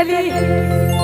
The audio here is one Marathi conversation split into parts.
ಕಲಿ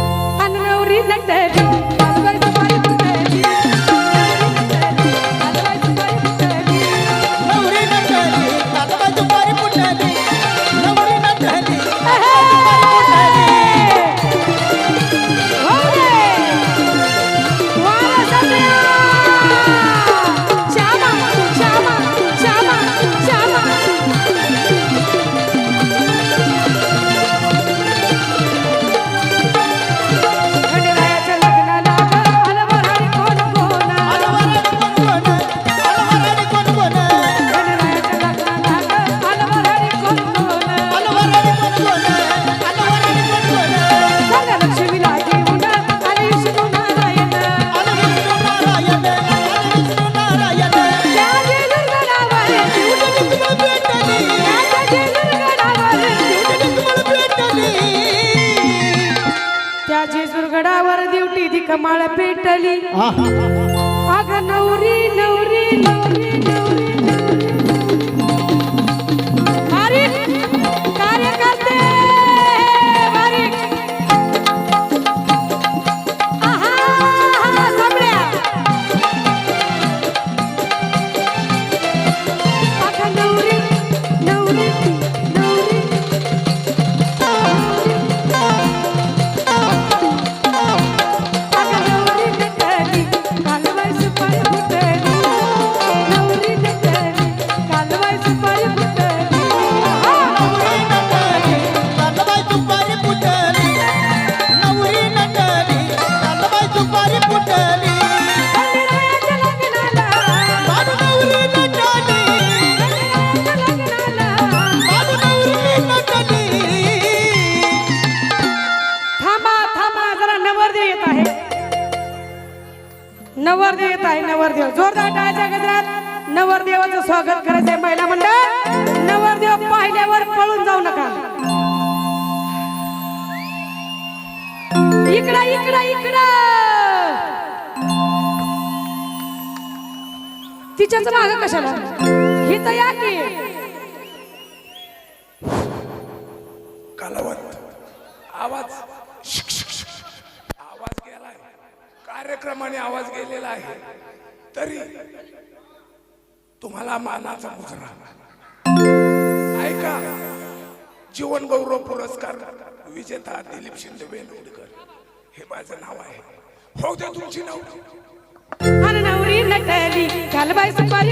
कमाळ पेटली? अग नवरी नवरी नवरी नवरी. जोरदार गजरात. नवरदेवाचं स्वागत करायचंय महिला मंडळ. नवरदेव पाहिल्यावर पळून जाऊ नका. इकडं इकडं इकडं. तिच्याच माग कशाला? हिथं या की. प्रमाणे आवाज गेलेला आहे. तरी तुम्हाला मानाचा मुजरा. ऐका जीवन गौरव पुरस्कार विजेता दिलीप शिंदे बेलवडकर हे माझं नाव आहे. हो ते तुमची नाव नवरी नटली घालबाई सुपारी